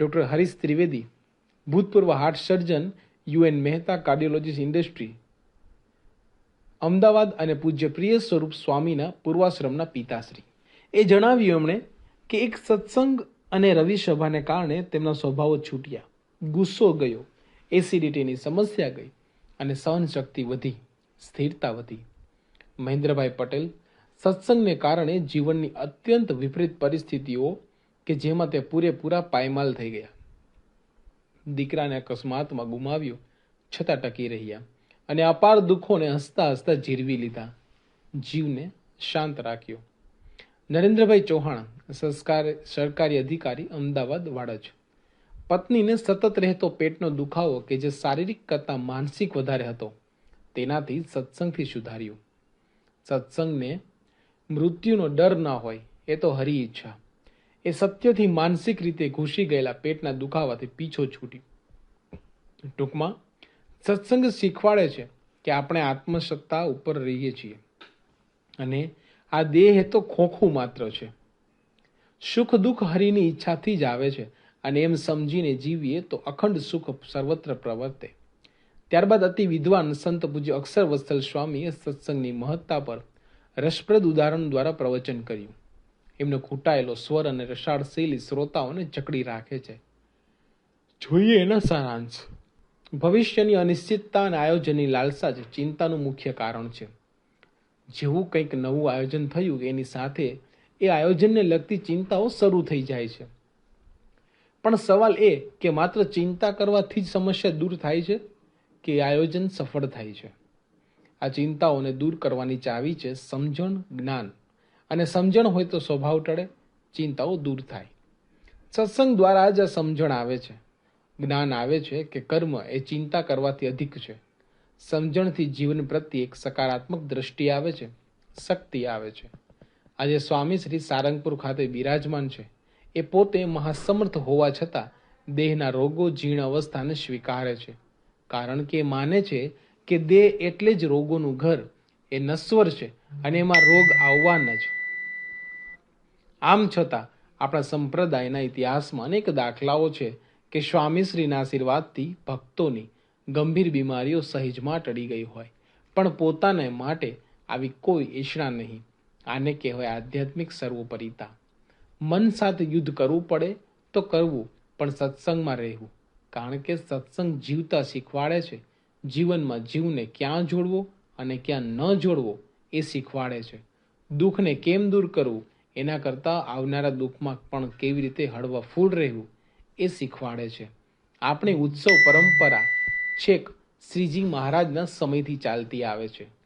Doctor Harish Trivedi, ભૂતપૂર્વ heart surgeon, U N Mehta cardiologist industry, Ahmedabad અને પૂજ્ય પ્રિય સ્વરૂપ સ્વામીના પૂર્વાશ્રમના પિતાશ્રી. એ જણાવ્યું એમણે કે એક સત્સંગ અને રવિ સભાને કારણે તેમના સ્વભાવો છૂટ્યા, ગુસ્સો ગયો, એસિડિટીની સમસ્યા ગઈ અને સહનશક્તિ વધી, સ્થિરતા વધી. મહેન્દ્રભાઈ પટેલ, સત્સંગને કારણે જીવનની અત્યંત વિપરીત પરિસ્થિતિઓ કે જેમાં તે પૂરેપૂરા પાયમાલ થઈ ગયા. દીકરાને અકસ્માતમાં ગુમાવ્યો, છતાં ટકી રહ્યા અને અપાર દુઃખોને હસતા હસતા જીરવી લીધા. જીવને શાંત રાખ્યો. નરેન્દ્રભાઈ ચૌહાણ, સંસ્કાર, સરકારી અધિકારી, અમદાવાદ વાડજ પત્નીને સતત રહેતો પેટનો દુખાવો કે જે શારીરિક કરતાં માનસિક વધારે હતો, તેનાથી સત્સંગથી સુધાર્યું. સત્સંગને મૃત્યુનો ડર ના હોય, એ તો હરી ઈચ્છા. એ સત્યથી માનસિક રીતે ઘૂસી ગયેલા પેટના દુખાવાથી પીછો છૂટ્યો ટૂંકમાં, સત્સંગ શીખવાડે છે કે આપણે આત્મસત્તા ઉપર રહીએ છીએ. અને આ દેહ તો ખોખું માત્ર છે. સુખ દુઃખ હરિની ઈચ્છાથી જ આવે છે અને એમ સમજીને જીવીએ તો અખંડ સુખ સર્વત્ર પ્રવર્તે. ત્યારબાદ અતિ વિદ્વાન સંત પૂજ્ય અક્ષર વત્સલ સ્વામીએ સત્સંગની મહત્તા પર રસપ્રદ ઉદાહરણ દ્વારા પ્રવચન કર્યું. એમનો ઘૂંટાયેલો સ્વર અને રસાળ શૈલી શ્રોતાઓને જકડી રાખે છે. જોઈએ એના સારાંશ. ભવિષ્યની અનિશ્ચિતતા અને આયોજનની લાલસા જ ચિંતાનું મુખ્ય કારણ છે. જેવું કંઈક નવું આયોજન થયું, એની સાથે એ આયોજનને લગતી ચિંતાઓ શરૂ થઈ જાય છે. પણ સવાલ એ કે માત્ર ચિંતા કરવાથી જ સમસ્યા દૂર થાય છે કે આયોજન સફળ થાય છે? આ ચિંતાઓને દૂર કરવાની ચાવી છે સમજણ, જ્ઞાન. અને સમજણ હોય તો સ્વભાવ ટળે, ચિંતાઓ દૂર થાય. સત્સંગ દ્વારા જ આ સમજણ આવે છે. જ્ઞાન આવે છે કે કર્મ એ ચિંતા કરવાથી અધિક છે. સમજણથી જીવન પ્રત્યે એક સકારાત્મક દ્રષ્ટિ આવે છે, શક્તિ આવે છે. આજે સ્વામી શ્રી સારંગપુર ખાતે બિરાજમાન છે. એ પોતે મહાસમર્થ હોવા છતાં દેહના રોગો જીર્ણ અવસ્થાને સ્વીકારે છે. કારણ કે માને છે કે દેહ એટલે જ રોગોનું ઘર, એ નશ્વર છે અને એમાં રોગ આવવાના જ. આમ છતાં, આપણા સંપ્રદાયના ઇતિહાસમાં અનેક દાખલાઓ છે કે સ્વામીશ્રીના આશીર્વાદથી ભક્તોની ગંભીર બીમારીઓ સહેજમાં ટળી ગઈ હોય. પણ પોતાને માટે આવી કોઈ ઈચ્છા નહીં. આને કહેવાય આધ્યાત્મિક સર્વોપરિતા. મન સાથે યુદ્ધ કરવું પડે તો કરવું, પણ સત્સંગમાં રહેવું. કારણ કે સત્સંગ જીવતા શીખવાડે છે. જીવનમાં જીવને ક્યાં જોડવો અને ક્યાં ન જોડવો એ શીખવાડે છે. દુઃખને કેમ દૂર કરવું એના કરતાં આવનારા દુઃખમાં પણ કેવી રીતે હળવા ફૂલ રહેવું એ શીખવાડે છે. આપણી ઉત્સવ પરંપરા છેક શ્રીજી મહારાજના સમયથી ચાલતી આવે છે.